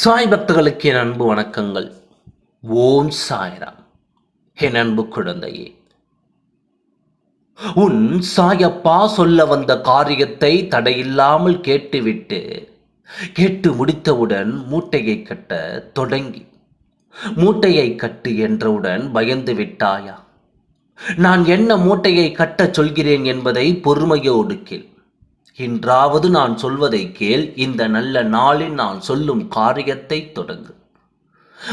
சாய் பக்தர்களுக்கு என் அன்பு வணக்கங்கள். ஓம் சாய்ராம். என் அன்பு குழந்தையே உன் சாயப்பா சொல்ல வந்த காரியத்தை தடையில்லாமல் கேட்டுவிட்டு கேட்டு முடித்தவுடன் மூட்டையை கட்ட தொடங்கி மூட்டையை கட்டு என்றவுடன் பயந்து விட்டாயா? நான் என்ன மூட்டையை கட்டச் சொல்கிறேன் என்பதை பொறுமையோடு கேள். இன்றாவது நான் சொல்வதை கேள் இந்த நல்ல நாளில் நான் சொல்லும் காரியத்தை தொடங்கு.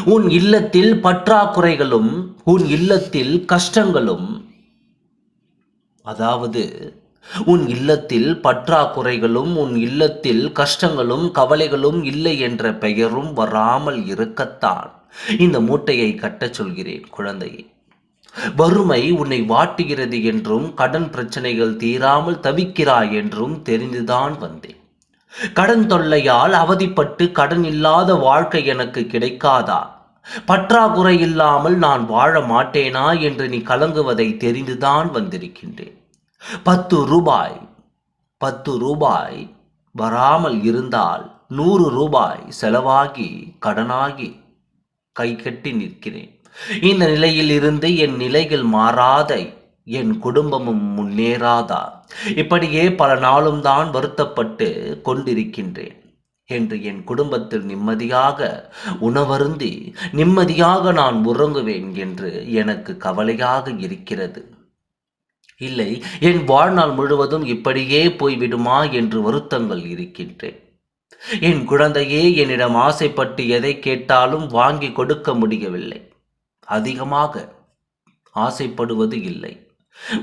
உன் இல்லத்தில் பற்றாக்குறைகளும் உன் இல்லத்தில் கஷ்டங்களும் அதாவது உன் இல்லத்தில் பற்றாக்குறைகளும் உன் இல்லத்தில் கஷ்டங்களும் கவலைகளும் இல்லை என்ற பெயரும் வராமல் இருக்கத்தான். இந்த மூட்டையை கட்டச் சொல்கிறேன் குழந்தையை. வறுமை உன்னை வாட்டுகிறது என்றும் கடன் பிரச்சனைகள் தீராமல் தவிக்கிறாய் என்றும் தெரிந்துதான் வந்தேன். கடன் தொல்லையால் அவதிப்பட்டு கடன் இல்லாத வாழ்க்கை எனக்கு கிடைக்காதா? பற்றாக்குறை இல்லாமல் நான் வாழ மாட்டேனா என்று நீ கலங்குவதை தெரிந்துதான் வந்திருக்கின்றேன். பத்து ரூபாய் பத்து ரூபாய் வராமல் இருந்தால் நூறு ரூபாய் செலவாகி கடனாகி கை கட்டி நிற்கிறேன். இந்த நிலையில் இருந்து என் நிலைகள் மாறாத. என் குடும்பமும் முன்னேறாதா? இப்படியே பல நாளும் தான் வருத்தப்பட்டு கொண்டிருக்கின்றேன். என்று என் குடும்பத்தில் நிம்மதியாக உணவருந்தி நிம்மதியாக நான் உறங்குவேன் என்று எனக்கு கவலையாக இருக்கிறது. இல்லை என் வாழ்நாள் முழுவதும் இப்படியே போய்விடுமா என்று வருத்தங்கள் இருக்கின்றேன். என் குழந்தையே என்னிடம் ஆசைப்பட்டு எதை கேட்டாலும் வாங்கி கொடுக்க முடியவில்லை. அதிகமாக ஆசைப்படுவது இல்லை.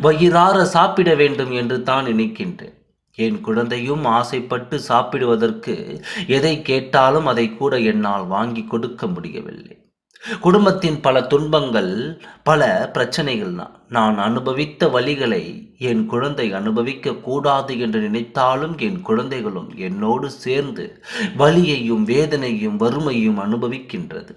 வயிறார சாப்பிட வேண்டும் என்று தான் நினைக்கின்றேன். என் குழந்தையும் ஆசைப்பட்டு சாப்பிடுவதற்கு எதை கேட்டாலும் அதை கூட என்னால் வாங்கி கொடுக்க முடியவில்லை. குடும்பத்தின் பல துன்பங்கள் பல பிரச்சனைகள் நான் அனுபவித்த வழிகளை என் குழந்தை அனுபவிக்க கூடாது என்று நினைத்தாலும் என் குழந்தைகளும் என்னோடு சேர்ந்து வலியையும் வேதனையும் வறுமையும் அனுபவிக்கின்றது.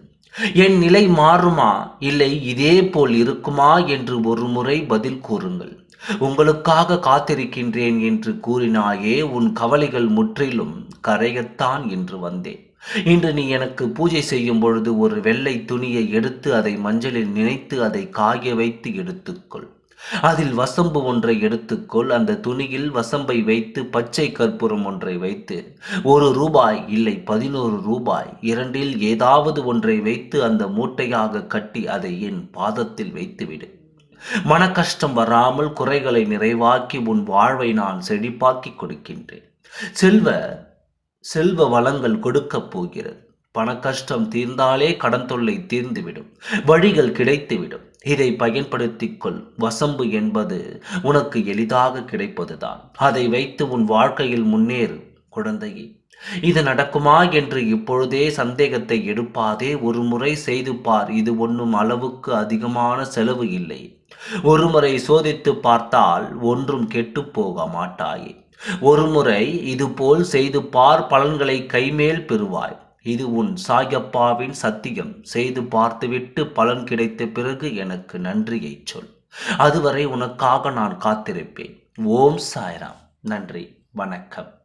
என் நிலை மாறுமா? இல்லை இதே போல் இருக்குமா? என்று ஒரு முறை பதில் கூறுங்கள். உங்களுக்காக காத்திருக்கின்றேன் என்று கூறினாயே உன் கவலைகள் முற்றிலும் கரையத்தான் என்று வந்தேன். இன்று நீ எனக்கு பூஜை செய்யும் பொழுது ஒரு வெள்ளை துணியை எடுத்து அதை மஞ்சளில் நினைத்து அதை காய வைத்து எடுத்துக்கொள். அதில் வசம்பு ஒன்றை எடுத்துக்கொள். அந்த துணியில் வசம்பை வைத்து பச்சை கற்பூரம் ஒன்றை வைத்து ஒரு ரூபாய் இல்லை பதினோரு ரூபாய் இரண்டில் ஏதாவது ஒன்றை வைத்து அந்த மூட்டையாக கட்டி அதை என் பாதத்தில் வைத்துவிடு. மன கஷ்டம் வராமல் குறைகளை நிறைவாக்கி உன் வாழ்வை நான் செழிப்பாக்கி கொடுக்கின்றேன். செல்வ செல்வ வளங்கள் கொடுக்கப் போகிறது. பண கஷ்டம் தீர்ந்தாலே கடன் தொல்லை தீர்ந்துவிடும். வழிகள் கிடைத்துவிடும். இதை பயன்படுத்திக் கொள். வசம்பு என்பது உனக்கு எளிதாக கிடைப்பதுதான். அதை வைத்து உன் வாழ்க்கையில் முன்னேறு குழந்தையே. இது நடக்குமா என்று இப்பொழுதே சந்தேகத்தை எடுப்பாதே. ஒரு முறை செய்து பார். இது ஒன்றும் அளவுக்கு அதிகமான செலவு இல்லை. ஒரு முறை சோதித்து பார்த்தால் ஒன்றும் கெட்டு போக மாட்டாயே. ஒரு முறை இதுபோல் செய்து பார் பலன்களை கைமேல் பெறுவாய். இது உன் சாயப்பாவின் சத்தியம். செய்து பார்த்துவிட்டு பலன் கிடைத்த பிறகு எனக்கு நன்றியை சொல். அதுவரை உனக்காக நான் காத்திருப்பேன். ஓம் சாய்ராம். நன்றி. வணக்கம்.